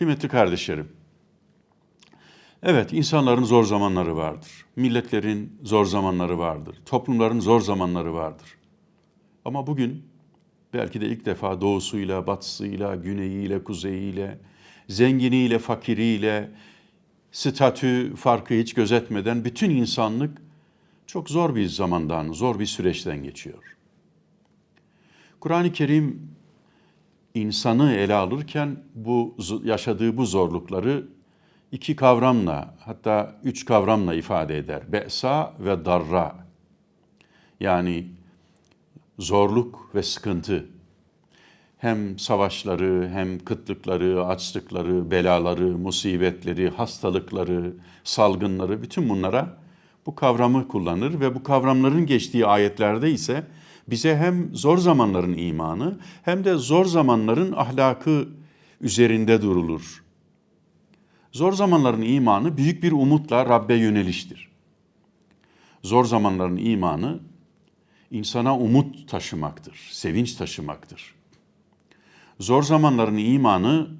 Kıymetli kardeşlerim, evet insanların zor zamanları vardır. Milletlerin zor zamanları vardır. Toplumların zor zamanları vardır. Ama bugün belki de ilk defa doğusuyla, batısıyla, güneyiyle, kuzeyiyle, zenginiyle, fakiriyle, statü farkı hiç gözetmeden bütün insanlık çok zor bir zamandan, zor bir süreçten geçiyor. Kur'an-ı Kerim insanı ele alırken bu yaşadığı bu zorlukları iki kavramla hatta üç kavramla ifade eder. Be'sa ve darra. Yani zorluk ve sıkıntı. Hem savaşları, hem kıtlıkları, açlıkları, belaları, musibetleri, hastalıkları, salgınları bütün bunlara bu kavramı kullanır ve bu kavramların geçtiği ayetlerde ise bize hem zor zamanların imanı hem de zor zamanların ahlakı üzerinde durulur. Zor zamanların imanı büyük bir umutla Rabbe yöneliştir. Zor zamanların imanı insana umut taşımaktır, sevinç taşımaktır. Zor zamanların imanı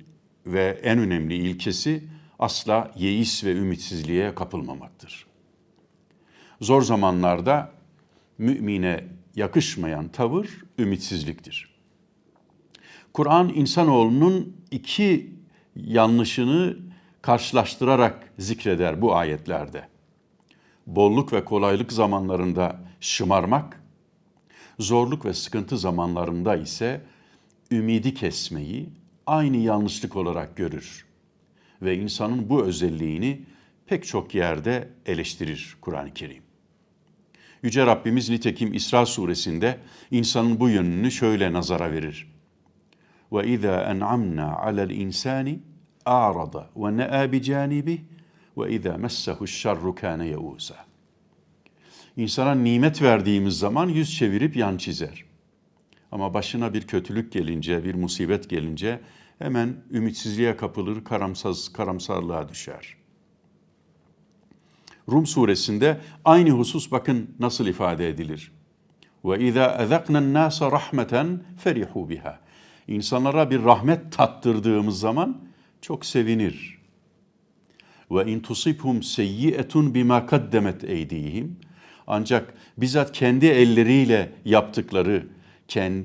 ve en önemli ilkesi asla yeis ve ümitsizliğe kapılmamaktır. Zor zamanlarda mümine yakışmayan tavır ümitsizliktir. Kur'an insanoğlunun iki yanlışını karşılaştırarak zikreder bu ayetlerde. Bolluk ve kolaylık zamanlarında şımarmak, zorluk ve sıkıntı zamanlarında ise ümidi kesmeyi aynı yanlışlık olarak görür ve insanın bu özelliğini pek çok yerde eleştirir Kur'an-ı Kerim. Yüce Rabbimiz nitekim İsra suresinde insanın bu yönünü şöyle nazara verir. Ve izâ en'amnâ alel insâni a'rada ve ne'a bi canibih ve izâ messehu şerru kâne yeûsâ. İnsana nimet verdiğimiz zaman yüz çevirip yan çizer. Ama başına bir kötülük gelince, bir musibet gelince hemen ümitsizliğe kapılır, karamsaz, karamsarlığa düşer.'' Rum suresinde aynı husus bakın nasıl ifade edilir. Ve izâ ezeknen nâse rahmeten ferihû biha. İnsanlara bir rahmet tattırdığımız zaman çok sevinir. Ve in tusibhum seyyi'etun bima kaddemet eydihim. Ancak bizzat kendi elleriyle yaptıkları,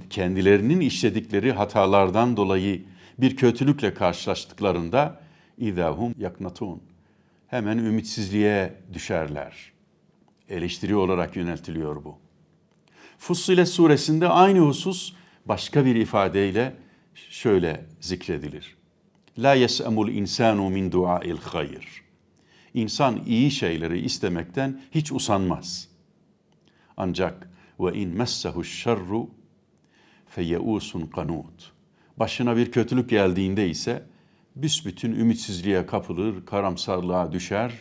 kendilerinin işledikleri hatalardan dolayı bir kötülükle karşılaştıklarında idahum yaknatun hemen ümitsizliğe düşerler. Eleştiri olarak yöneltiliyor bu. Fussilet suresinde aynı husus başka bir ifadeyle şöyle zikredilir. La yes'emul insanu min duail hayr. İnsan iyi şeyleri istemekten hiç usanmaz. Ancak ve in messehu şerru feyeusun kanut. Başına bir kötülük geldiğinde ise büsbütün ümitsizliğe kapılır, karamsarlığa düşer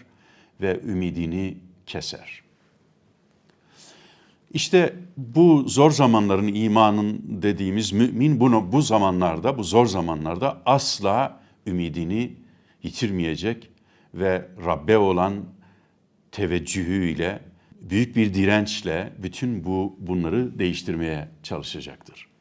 ve ümidini keser. İşte bu zor zamanların imanın dediğimiz mümin bunu bu zamanlarda, bu zor zamanlarda asla ümidini yitirmeyecek ve Rabbe olan teveccühüyle, büyük bir dirençle bütün bu bunları değiştirmeye çalışacaktır.